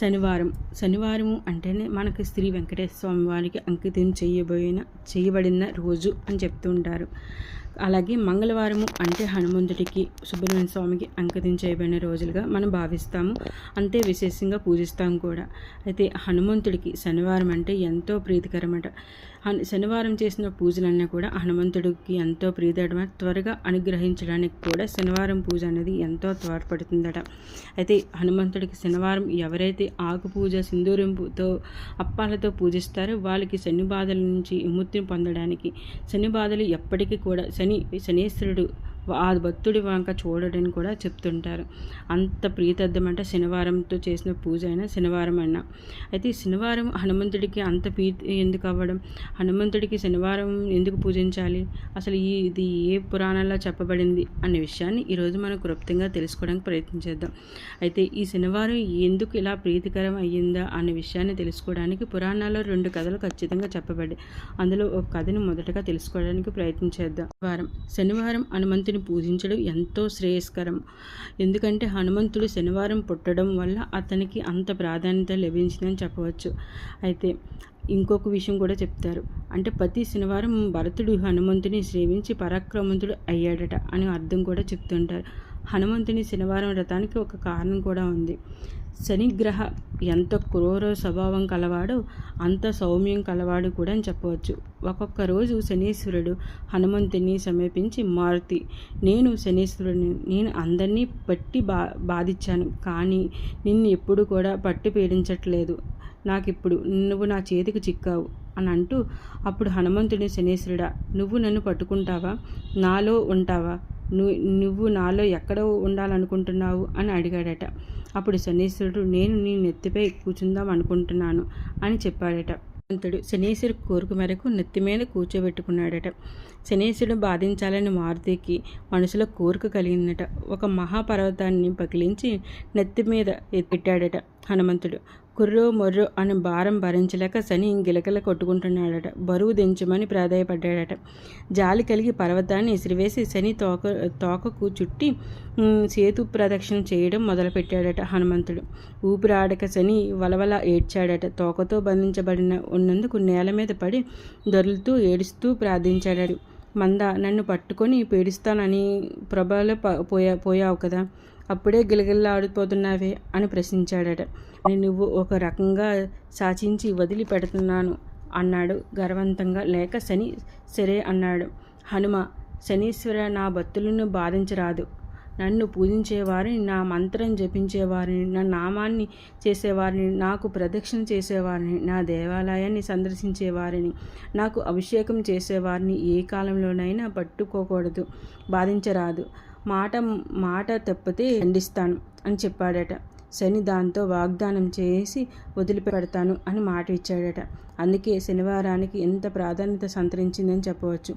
శనివారం. శనివారం అంటేనే మనకి శ్రీ వెంకటేశ్వర స్వామి వారికి అంకితం చేయబోయిన చేయబడిన రోజు అని చెప్తుంటారు అలాగే మంగళవారము అంటే హనుమంతుడికి సుబ్రహ్మణ్య స్వామికి అంకితం చేయబడిన రోజులుగా మనం భావిస్తాము. అంతే విశేషంగా పూజిస్తాం కూడా. అయితే హనుమంతుడికి శనివారం అంటే ఎంతో ప్రీతికరమట. శనివారం చేసిన పూజలన్నీ కూడా హనుమంతుడికి ఎంతో ప్రీతడమ త్వరగా అనుగ్రహించడానికి కూడా శనివారం పూజ అనేది ఎంతో తోడ్పడుతుందట అయితే హనుమంతుడికి శనివారం ఎవరైతే ఆకు పూజ సింధూరంతో అప్పాలతో పూజిస్తారు. వాళ్ళకి శని బాధల నుంచి విముక్తిని పొందడానికి. శని బాధలు ఎప్పటికీ కూడా శని శనీశ్వరుడు ఆ భక్తుడి వంక చూడడని కూడా చెప్తుంటారు. అంత ప్రీతద్దమంటే శనివారంతో చేసిన పూజ అయినా శనివారం అయినా అయితే శనివారం హనుమంతుడికి అంత ప్రీతి ఎందుకు అవ్వడం? హనుమంతుడికి శనివారం ఎందుకు పూజించాలి? అసలు ఈ ఇది ఏ పురాణాల్లో చెప్పబడింది? అనే విషయాన్ని ఈరోజు మనం క్లుప్తంగా తెలుసుకోవడానికి ప్రయత్నించేద్దాం అయితే ఈ శనివారం ఎందుకు ఇలా ప్రీతికరం అయ్యిందా అనే విషయాన్ని తెలుసుకోవడానికి పురాణాల్లో రెండు కథలు ఖచ్చితంగా చెప్పబడ్డాయి. అందులో ఒక కథని మొదటగా తెలుసుకోవడానికి ప్రయత్నించేద్దాం వారం శనివారం హనుమంతుని హనుమంతుని పూజించడం ఎంతో శ్రేయస్కరం. ఎందుకంటే హనుమంతుడు శనివారం పుట్టడం వల్ల అతనికి అంత ప్రాధాన్యత లభించిందని చెప్పవచ్చు. అయితే ఇంకొక విషయం కూడా చెప్తారు. అంటే ప్రతి శనివారం భరతుడు హనుమంతుని సేవించి పరాక్రమంతుడు అయ్యాడట అని అర్థం కూడా చెప్తుంటారు. హనుమంతుని శనివారం వ్రతానికి ఒక కారణం కూడా ఉంది. శనిగ్రహ ఎంత క్రూర స్వభావం కలవాడో అంత సౌమ్యం కలవాడు కూడా అని చెప్పవచ్చు. ఒక్కొక్క రోజు శనీశ్వరుడు హనుమంతుని సమీపించి మారుతి నేను శనీశ్వరుడిని నేను అందరినీ పట్టి బా బాధించాను కానీ నిన్ను ఎప్పుడు కూడా పట్టి పీడించట్లేదు. నాకు ఇప్పుడు నువ్వు నా చేతికి చిక్కావు అని అంటూ అప్పుడు హనుమంతుని శనీశ్వరుడా నువ్వు నన్ను పట్టుకుంటావా? నాలో ఉంటావా? నువ్వు నాలో ఎక్కడ ఉండాలనుకుంటున్నావు అని అడిగాడట. అప్పుడు శనీశ్వరుడు నేను నీ నెత్తిపై కూర్చుందాం అనుకుంటున్నాను అని చెప్పాడట. అంతుడు శనీశ్వరు కోరిక మేరకు నెత్తి మీద కూర్చోబెట్టుకున్నాడట. శనీశ్వరుడు బాధించాలని మారుతికి మనసులో కోరిక కలిగిందట. ఒక మహాపర్వతాన్ని పగిలించి నెత్తి మీద పెట్టాడట హనుమంతుడు. కుర్రో మొర్రో అని భారం భరించలేక శని గిలకల కొట్టుకుంటున్నాడట. బరువు దించమని ప్రాధాయపడ్డాడట. జాలి కలిగి పర్వతాన్ని ఇసిరివేసి శని తోక తోకకు చుట్టి సేతు ప్రదక్షిణ చేయడం మొదలుపెట్టాడట హనుమంతుడు. ఊపిరాడక శని వలవల ఏడ్చాడట. తోకతో బంధించబడిన ఉన్నందుకు నేల మీద పడి దొరులుతూ ఏడుస్తూ ప్రార్థించాడు మంద నన్ను పట్టుకొని పీడిస్తానని ప పోయా పోయావు కదా. అప్పుడే గిలగిల్లాడిపోతున్నావే అని ప్రశ్నించాడట. నువ్వు ఒక రకంగా సాచించి వదిలిపెడుతున్నాను అన్నాడు గర్వంతంగా. లేక శని సరే అన్నాడు. హనుమ శనీశ్వర నా భక్తులను బాధించరాదు. నన్ను పూజించేవారిని నా మంత్రం జపించేవారిని నా నామాన్ని చేసేవారిని నాకు ప్రదక్షిణ చేసేవారిని నా దేవాలయాన్ని సందర్శించేవారిని నాకు అభిషేకం చేసేవారిని ఏ కాలంలోనైనా పట్టుకోకూడదు బాధించరాదు. మాట మాట తప్పితే ఖండిస్తాను అని చెప్పాడట. శని దాంతో వాగ్దానం చేసి వదిలిపెడతాను అని మాట ఇచ్చాడట అందుకే శనివారానికి ఎంత ప్రాధాన్యత సంతరించిందని చెప్పవచ్చు.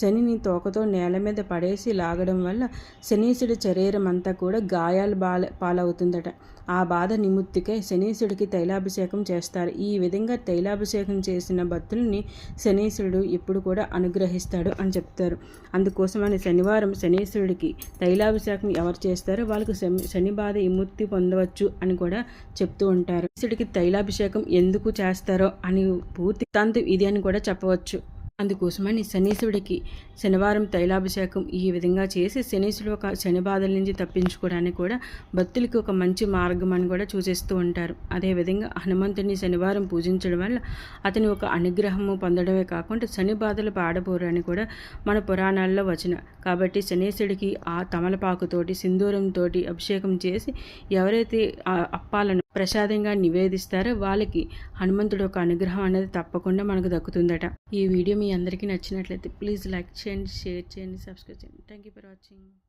శనిని తోకతో నేల మీద పడేసి లాగడం వల్ల శనీసుడి శరీరం అంతా కూడా గాయాలు బాల పాలవుతుందట. ఆ బాధ నిముత్తికై శనీసుడికి తైలాభిషేకం చేస్తారు. ఈ విధంగా తైలాభిషేకం చేసిన భక్తుల్ని శనీశ్వరుడు ఇప్పుడు కూడా అనుగ్రహిస్తాడు అని చెప్తారు. అందుకోసమని శనివారం శనీశ్వరుడికి తైలాభిషేకం ఎవరు చేస్తారో వాళ్ళకి శని బాధ విముక్తి పొందవచ్చు అని కూడా చెప్తూ ఉంటారు. శనీశ్వరుడికి తైలాభిషేకం ఎందుకు చేస్తారో అని పూర్తి తంతు ఇది అని కూడా చెప్పవచ్చు. అందుకోసమని శనీశ్వరుడికి శనివారం తైలాభిషేకం ఈ విధంగా చేసి శనీశ్వరుడు ఒక శని బాధల నుంచి తప్పించుకోవడానికి కూడా భక్తులకి ఒక మంచి మార్గం అని కూడా సూచిస్తూ ఉంటారు. అదేవిధంగా హనుమంతుడిని శనివారం పూజించడం వల్ల అతని ఒక అనుగ్రహము పొందడమే కాకుండా శని బాధలు పాడబోరని కూడా మన పురాణాల్లో వచ్చిన కాబట్టి శనీశ్వరుడికి ఆ తమలపాకుతోటి సింధూరంతో అభిషేకం చేసి ఎవరైతే అప్పాలను ప్రసాదంగా నివేదిస్తారో వాళ్ళకి హనుమంతుడు ఒక అనుగ్రహం అనేది తప్పకుండా మనకు దక్కుతుందట. ఈ వీడియో మీ అందరికీ నచ్చినట్లయితే ప్లీజ్ లైక్ చేయండి షేర్ చేయండి సబ్స్క్రైబ్ చేయండి. Thank you for watching